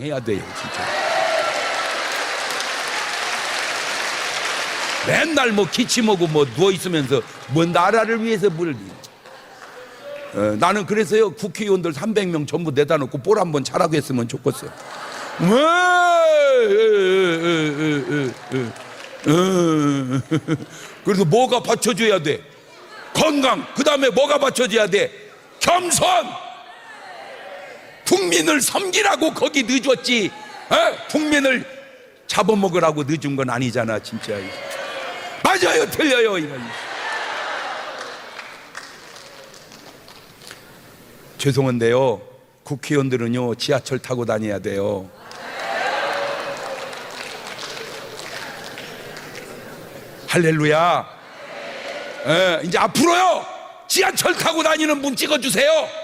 해야 돼요, 진짜. 맨날 뭐 기침하고 뭐 누워 있으면서 뭐 나라를 위해서 뭘 어, 나는 그래서요 국회의원들 300명 전부 내다 놓고 볼 한번 차라고 했으면 좋겠어요. 뭐, 어, 그래서 뭐가 받쳐줘야 돼? 건강. 그 다음에 뭐가 받쳐줘야 돼? 겸손. 국민을 섬기라고 거기 늦었지. 어? 국민을 잡아먹으라고 늦은 건 아니잖아, 진짜. 맞아요, 틀려요, 이건. 죄송한데요, 국회의원들은요 지하철 타고 다녀야 돼요. 할렐루야. 예, 이제 앞으로요 지하철 타고 다니는 분 찍어주세요.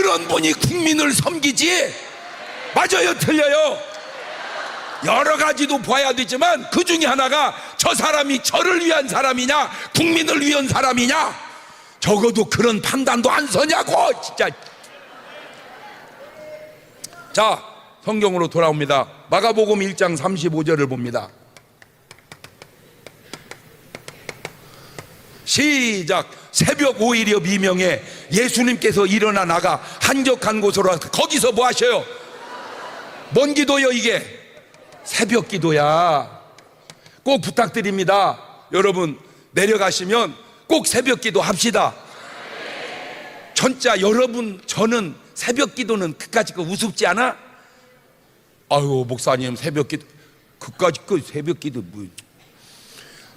그런 분이 국민을 섬기지. 맞아요, 틀려요. 여러 가지도 봐야 되지만 그 중에 하나가 저 사람이 저를 위한 사람이냐, 국민을 위한 사람이냐, 적어도 그런 판단도 안 서냐고, 진짜. 자, 성경으로 돌아옵니다. 마가복음 1장 35절을 봅니다. 시작. 새벽 5일이여 미명에 예수님께서 일어나 나가 한적한 곳으로 거기서 뭐 하셔요? 뭔 기도요 이게? 새벽 기도야. 꼭 부탁드립니다. 여러분 내려가시면 꼭 새벽 기도 합시다. 전자 여러분 저는 새벽 기도는 그까짓 거 우습지 않아? 아유 목사님 새벽 기도 그까짓 거 새벽 기도 뭐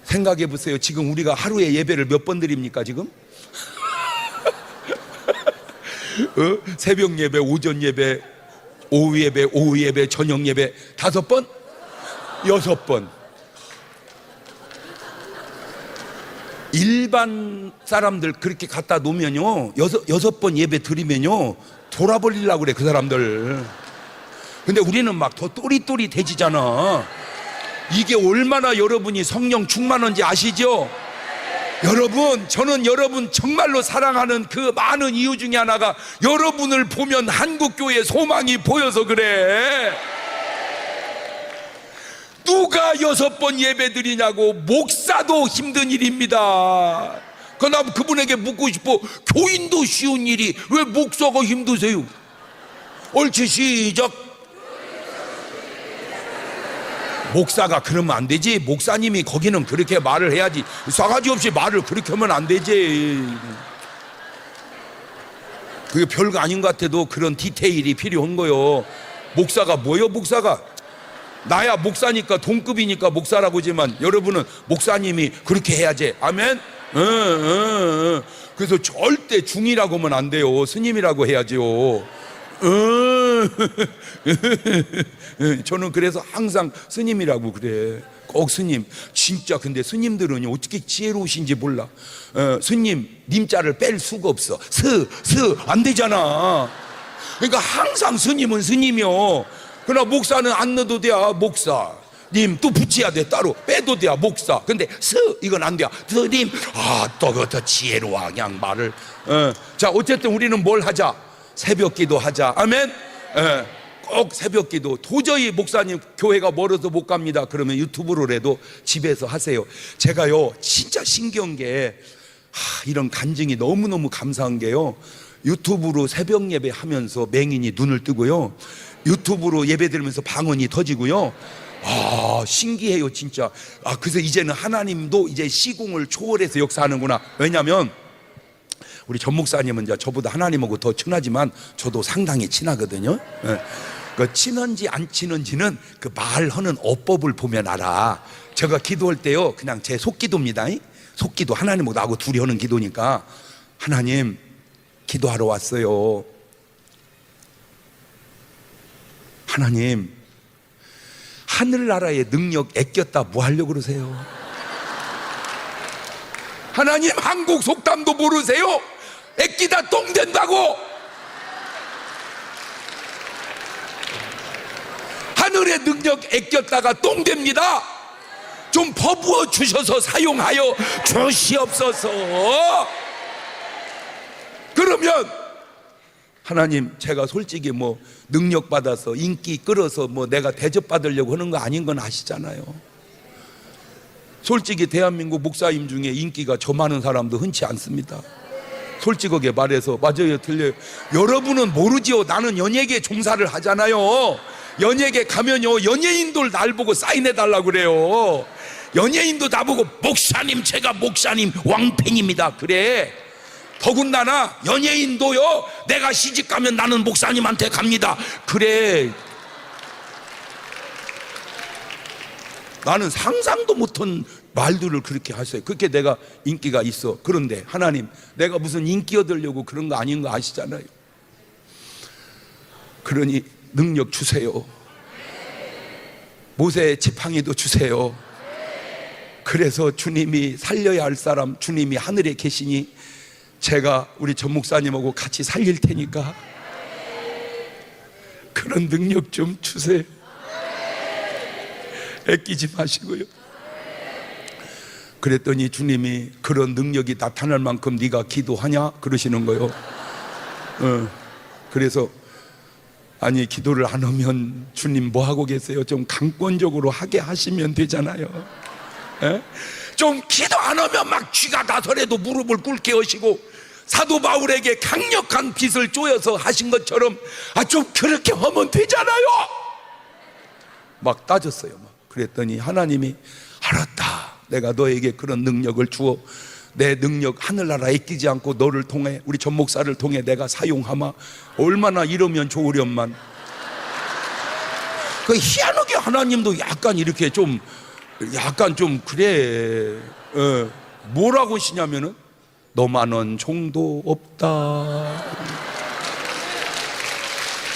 생각해 보세요. 지금 우리가 하루에 예배를 몇 번 드립니까 지금? 어? 새벽 예배, 오전 예배, 오후 예배, 오후 예배, 저녁 예배 다섯 번? 여섯 번. 일반 사람들 그렇게 갖다 놓으면요 여섯 여섯 번 예배 드리면요 돌아버리려고 그래 그 사람들. 근데 우리는 막 더 또리또리 돼지잖아. 이게 얼마나 여러분이 성령 충만한지 아시죠? 여러분, 저는 여러분 정말로 사랑하는 그 많은 이유 중에 하나가 여러분을 보면 한국교회 소망이 보여서 그래. 누가 여섯 번 예배 드리냐고 목사도 힘든 일입니다. 그나 그분에게 묻고 싶어. 교인도 쉬운 일이 왜 목사가 힘드세요? 옳지 시작. 목사가 그러면 안 되지. 목사님이 거기는 그렇게 말을 해야지. 싸가지 없이 말을 그렇게 하면 안 되지. 그게 별거 아닌 것 같아도 그런 디테일이 필요한 거요. 목사가 뭐요, 목사가? 나야 목사니까 동급이니까 목사라고 하지만 여러분은 목사님이 그렇게 해야지. 아멘? 응, 응, 응. 그래서 절대 중이라고 하면 안 돼요. 스님이라고 해야지요. 응. 저는 그래서 항상 스님이라고 그래. 꼭 스님. 진짜 근데 스님들은 어떻게 지혜로우신지 몰라. 어, 스님, 님자를 뺄 수가 없어. 스, 스, 안 되잖아. 그러니까 항상 스님은 스님이요. 그러나 목사는 안 넣어도 돼야 목사. 님 또 붙여야 돼 따로 빼도 돼야 목사. 근데 스 이건 안 돼야 스님 아 또그더 지혜로워 그냥 말을. 어. 자 어쨌든 우리는 뭘 하자 새벽 기도 하자. 아멘. 예. 꼭 새벽 기도 도저히 목사님 교회가 멀어서 못 갑니다. 그러면 유튜브로라도 집에서 하세요. 제가요 진짜 신기한 게 하, 이런 간증이 너무 너무 감사한 게요. 유튜브로 새벽 예배 하면서 맹인이 눈을 뜨고요. 유튜브로 예배 들으면서 방언이 터지고요. 아, 신기해요, 진짜. 아, 그래서 이제는 하나님도 이제 시공을 초월해서 역사하는구나. 왜냐면 우리 전 목사님은 저보다 하나님하고 더 친하지만 저도 상당히 친하거든요. 예. 그 친한지 안 친한지는 그 말하는 어법을 보면 알아. 제가 기도할 때요, 그냥 제 속기도입니다. 속기도 하나님하고 나하고 둘이 하는 기도니까 하나님 기도하러 왔어요. 하나님 하늘나라의 능력 애꼈다 뭐 하려고 그러세요? 하나님 한국 속담도 모르세요? 애끼다 똥 된다고 하늘의 능력 애꼈다가 똥 됩니다 좀 퍼부어 주셔서 사용하여 주시옵소서 그러면 하나님 제가 솔직히 뭐 능력 받아서 인기 끌어서 뭐 내가 대접 받으려고 하는 거 아닌 건 아시잖아요. 솔직히 대한민국 목사님 중에 인기가 저 많은 사람도 흔치 않습니다. 솔직하게 말해서 맞아요 틀려요. 여러분은 모르지요. 나는 연예계 종사를 하잖아요. 연예계 가면요 연예인들 날 보고 사인해 달라 그래요. 연예인도 나보고 목사님 제가 목사님 왕팬입니다. 그래. 더군다나 연예인도요 내가 시집 가면 나는 목사님한테 갑니다. 그래. 나는 상상도 못한 말들을 그렇게 하세요. 그렇게 내가 인기가 있어. 그런데 하나님, 내가 무슨 인기 얻으려고 그런 거 아닌 거 아시잖아요. 그러니 능력 주세요. 모세 지팡이도 주세요. 그래서 주님이 살려야 할 사람 주님이 하늘에 계시니 제가 우리 전 목사님하고 같이 살릴 테니까 그런 능력 좀 주세요. 애끼지 마시고요. 그랬더니 주님이 그런 능력이 나타날 만큼 네가 기도하냐 그러시는 거요. 어, 그래서 아니 기도를 안 하면 주님 뭐 하고 계세요? 좀 강권적으로 하게 하시면 되잖아요. 예? 좀 기도 안 하면 막 쥐가 나서래도 무릎을 꿇게 하시고 사도 바울에게 강력한 빛을 쪼여서 하신 것처럼 아 좀 그렇게 하면 되잖아요. 막 따졌어요. 막. 그랬더니 하나님이 알았다. 내가 너에게 그런 능력을 주어 내 능력 하늘나라에 끼지 않고 너를 통해 우리 전 목사를 통해 내가 사용하마. 얼마나 이러면 좋으련만. 그 희한하게 하나님도 약간 이렇게 좀 약간 좀 그래. 어, 뭐라고 하시냐면은 너만은 종도 없다.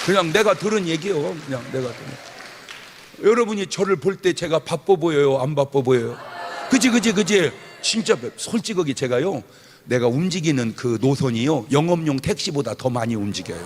그냥 내가 들은 얘기요. 그냥 내가 들은 여러분이 저를 볼 때 제가 바빠 보여요? 안 바빠 보여요? 그지, 그지, 그지? 진짜 솔직하게 제가요, 내가 움직이는 그 노선이요, 영업용 택시보다 더 많이 움직여요.